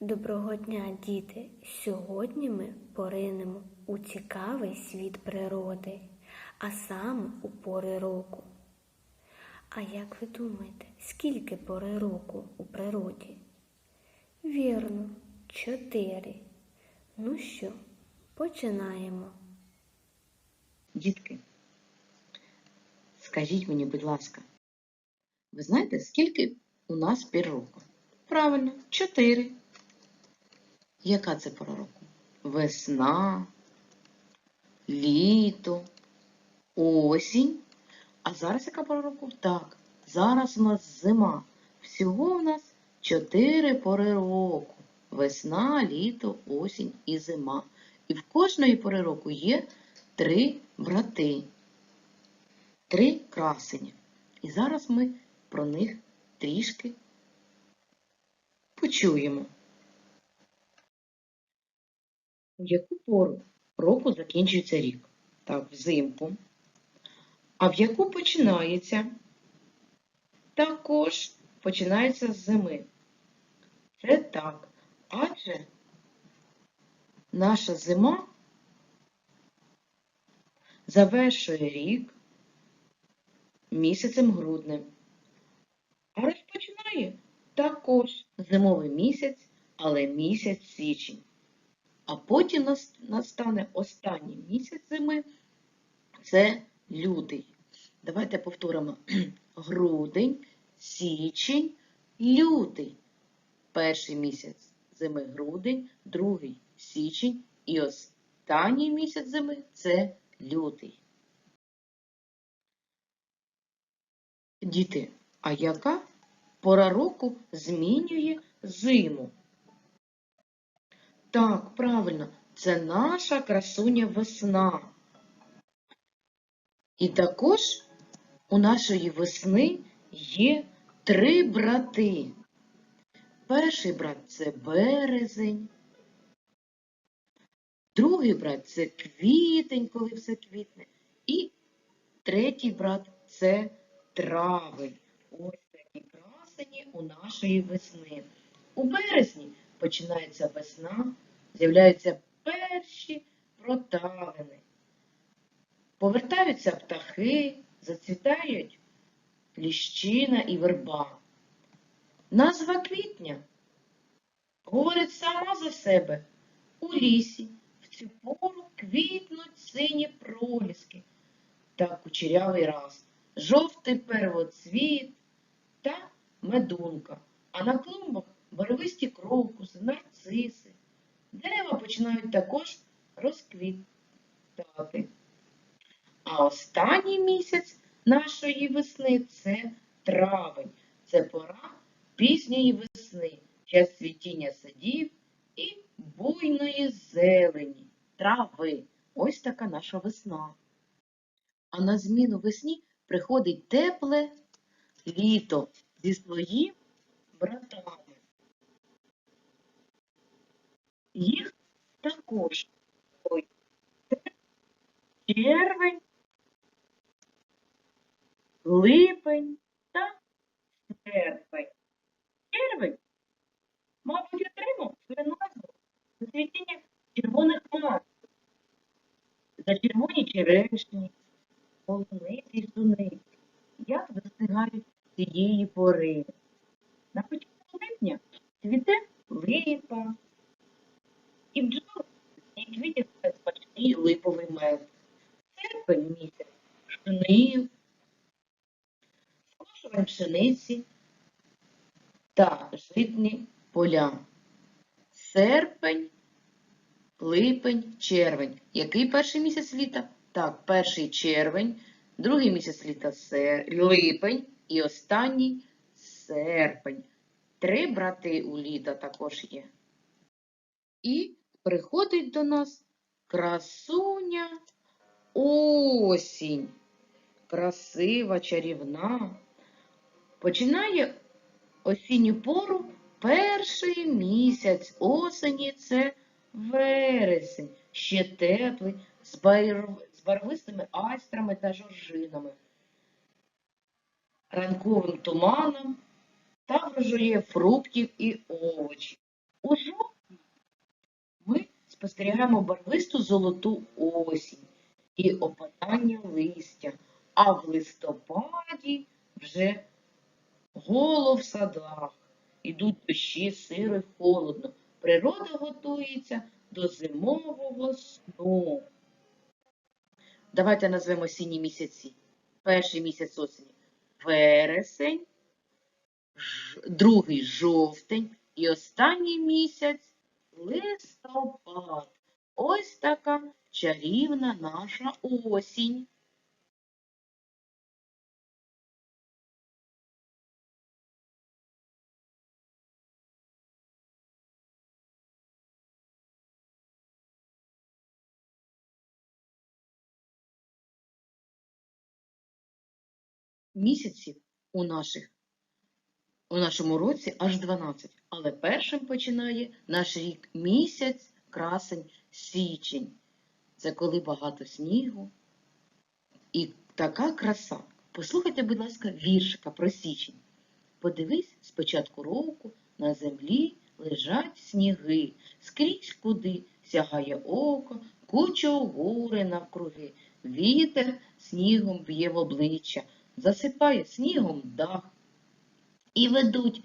Доброго дня, діти! Сьогодні ми поринемо у цікавий світ природи, а саме у пори року. А як ви думаєте, скільки пори року у природі? Вірно, чотири. Ну що, починаємо. Дітки, скажіть мені, будь ласка, ви знаєте, скільки у нас пір року? Правильно, чотири. Яка це пора року? Весна, літо, осінь. А зараз яка пора року? Так, зараз у нас зима. Всього у нас чотири пори року. Весна, літо, осінь і зима. І в кожної пори року є три брати, три красені. І зараз ми про них трішки почуємо. У яку пору року закінчується рік? Так, взимку. А в яку починається? Також починається з зими. Це так. Адже наша зима завершує рік місяцем груднем. А розпочинає також зимовий місяць, але місяць січень. А потім настане останній місяць зими це лютий. Давайте повторимо: грудень, січень, лютий. Перший місяць зими грудень, другий січень і останній місяць зими це лютий. Діти, а яка пора року змінює зиму? Так, правильно, це наша красуня весна. І також у нашої весни є три брати. Перший брат це березень, другий брат це квітень, коли все квітне, і третій брат це травень. Ось такі красені у нашої весни. У березні починається весна, з'являються перші проталини. Повертаються птахи, зацвітають ліщина і верба. Назва квітня говорить сама за себе. У лісі в цю пору квітнуть сині проліски та кучерявий раз, жовтий первоцвіт та медунка, а на клумбах барвисті крокуси, нарциси. Дерева починають також розквітати. А останній місяць нашої весни це травень. Це пора пізньої весни, час цвітіння садів і буйної зелені, трави. Ось така наша весна. А на зміну весні приходить тепле літо зі своїм братами. Їх також червень, липень та серпень. Червень, мабуть, отримав свою назву за цвітіння червоних мас, за червоні черешні, полуниці й суниці. Як достигають цієї пори? На початку липня цвіте липа, і бджоли квітів смачний липовий мед. Серпень місяць жнив, скошувань пшениці та житні поля. Серпень, липень, червень. Який перший місяць літа? Так, перший червень, другий місяць літа липень і останній серпень. Три брати у літа також є. І приходить до нас красуня осінь. Красива, чарівна. Починає осінню пору перший місяць осені це вересень, ще теплий, з, байр- з барвистими айстрами та жоржинами, ранковим туманом та врожає фруктів і овочів. У спостерігаємо барвисту золоту осінь і опадання листя, а в листопаді вже голо в садах. Ідуть дощі, сиро й холодно. Природа готується до зимового сну. Давайте назвемо осінні місяці. Перший місяць осені вересень, другий жовтень і останній місяць листопад. Ось така чарівна наша осінь. Місяців у наших у нашому році аж 12, але першим починає наш рік місяць, красень, січень. Це коли багато снігу і така краса. Послухайте, будь ласка, віршика про січень. Подивись з початку року на землі лежать сніги, скрізь куди сягає око, куча гори навкруги. Вітер снігом б'є в обличчя, засипає снігом дах. І ведуть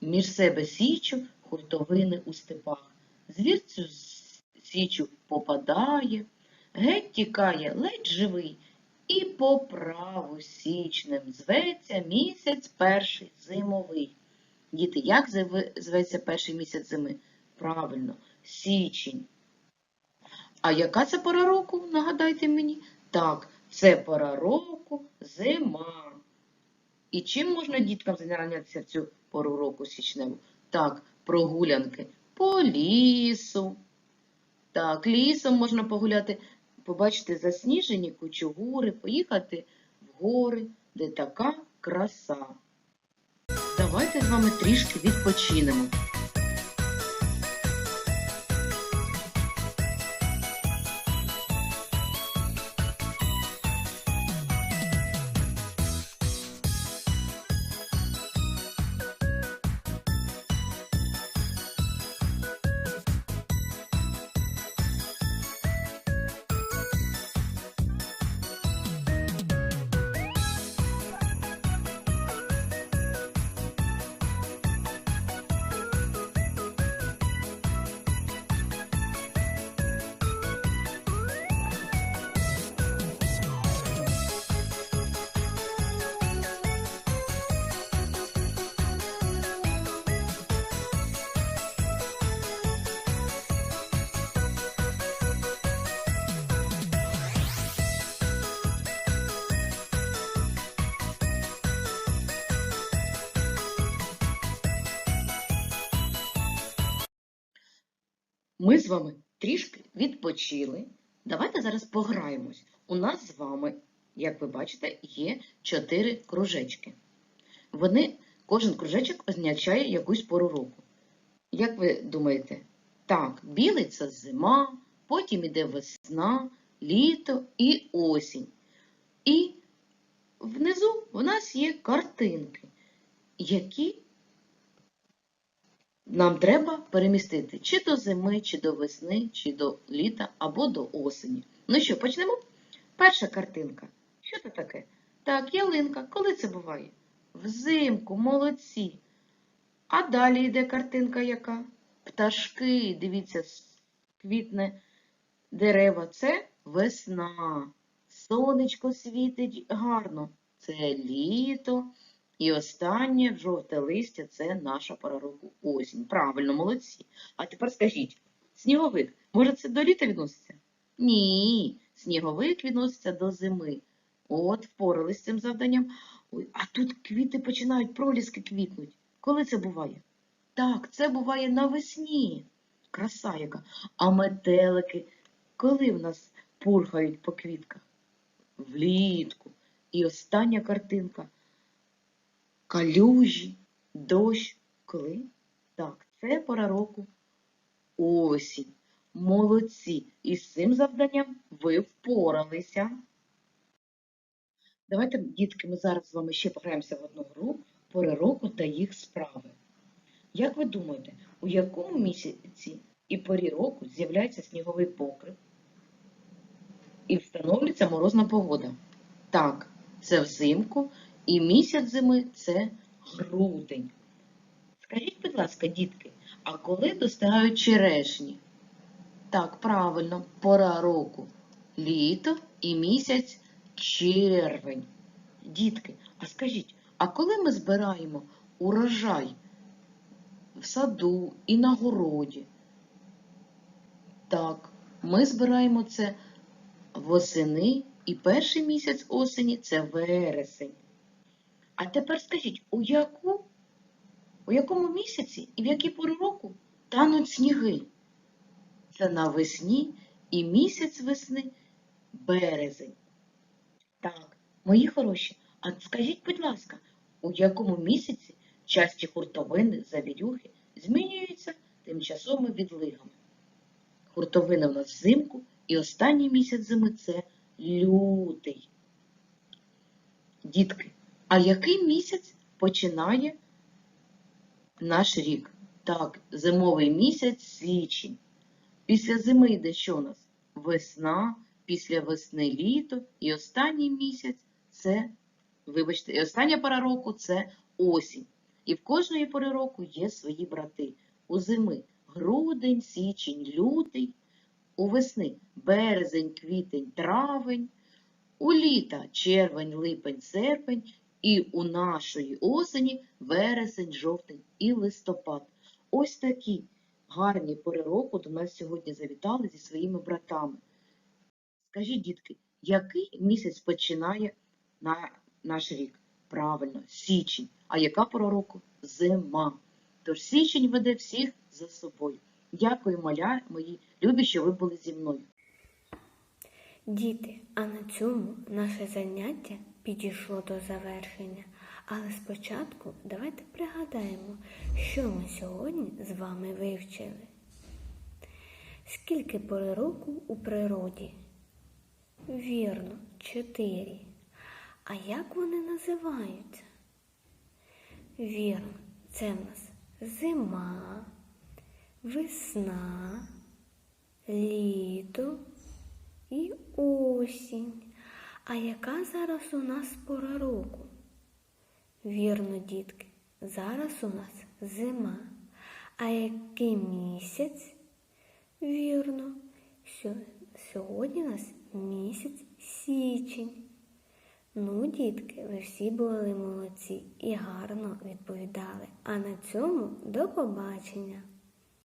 між себе січу хуртовини у степах. Звір цю січу попадає, геть тікає ледь живий, і по праву січнем зветься місяць перший зимовий. Діти, як зветься перший місяць зими? Правильно, січень. А яка це пора року? Нагадайте мені. Так, це пора року зима. І чим можна діткам зайнятися в цю пору року січневу? Так, прогулянки по лісу. Так, лісом можна погуляти, побачити засніжені кучугури, поїхати в гори, де така краса. Давайте з вами трішки відпочинемо. Ми з вами трішки відпочили. Давайте зараз пограємось. У нас з вами, як ви бачите, є чотири кружечки. Вони, кожен кружечок означає якусь пору року. Як ви думаєте? Так, білий це зима, потім іде весна, літо і осінь. І внизу в нас є картинки, які нам треба перемістити чи до зими, чи до весни, чи до літа, або до осені. Ну що, почнемо? Перша картинка. Що це таке? Так, ялинка. Коли це буває? Взимку, молодці. А далі йде картинка яка? Пташки, дивіться, квітне дерева. Це весна. Сонечко світить гарно. Це літо. І останнє жовте листя це наша пора року осінь. Правильно, молодці. А тепер скажіть, сніговик, може це до літа відноситься? Ні, сніговик відноситься до зими. От, впорались з цим завданням. Ой, а тут квіти починають проліски квітнуть. Коли це буває? Так, це буває навесні. Краса яка. А метелики, коли в нас пурхають по квітках? Влітку. І остання картинка. Калюжі, дощ. Коли? Так, це пора року осінь. Молодці. І з цим завданням ви впоралися. Давайте, дітки, ми зараз з вами ще пограємося в одну гру пори року та їх справи. Як ви думаєте, у якому місяці і порі року з'являється сніговий покрив і встановлюється морозна погода. Так, це взимку, і місяць зими це грудень. Скажіть, будь ласка, дітки, а коли достигають черешні? Так, правильно, пора року. Літо і місяць червень. Дітки, а скажіть, а коли ми збираємо урожай в саду і на городі? Так, ми збираємо це восени і перший місяць осені це вересень. А тепер скажіть, у яку, у якому місяці і в які пори року тануть сніги? Це навесні і місяць весни березень. Так, мої хороші, а скажіть, будь ласка, у якому місяці часті хуртовини, завірюхи змінюються тимчасовими відлигами? Хуртовина в нас взимку, і останній місяць зими це лютий. Дітки, а який місяць починає наш рік? Так, зимовий місяць січень. Після зими йде що у нас? Весна, після весни літо, і останній місяць це, вибачте, і остання пора року це осінь. І в кожної пори року є свої брати. У зими грудень, січень, лютий, у весни березень, квітень, травень, у літа червень, липень, серпень, і у нашої осені вересень, жовтень і листопад. Ось такі гарні пори року до нас сьогодні завітали зі своїми братами. Скажіть, дітки, який місяць починає на наш рік? Правильно, січень. А яка пора року? Зима. Тож січень веде всіх за собою. Дякую, маля, мої любі, що ви були зі мною. Діти, а на цьому наше заняття підійшло до завершення. Але спочатку давайте пригадаємо, що ми сьогодні з вами вивчили. Скільки пори року у природі? Вірно, чотири. А як вони називаються? Вірно, це в нас зима, весна, літо і осінь. А яка зараз у нас пора року? Вірно, дітки, зараз у нас зима. А який місяць? Вірно, Сьо- сьогодні у нас місяць січень. Ну, дітки, ви всі були молодці і гарно відповідали. А на цьому до побачення!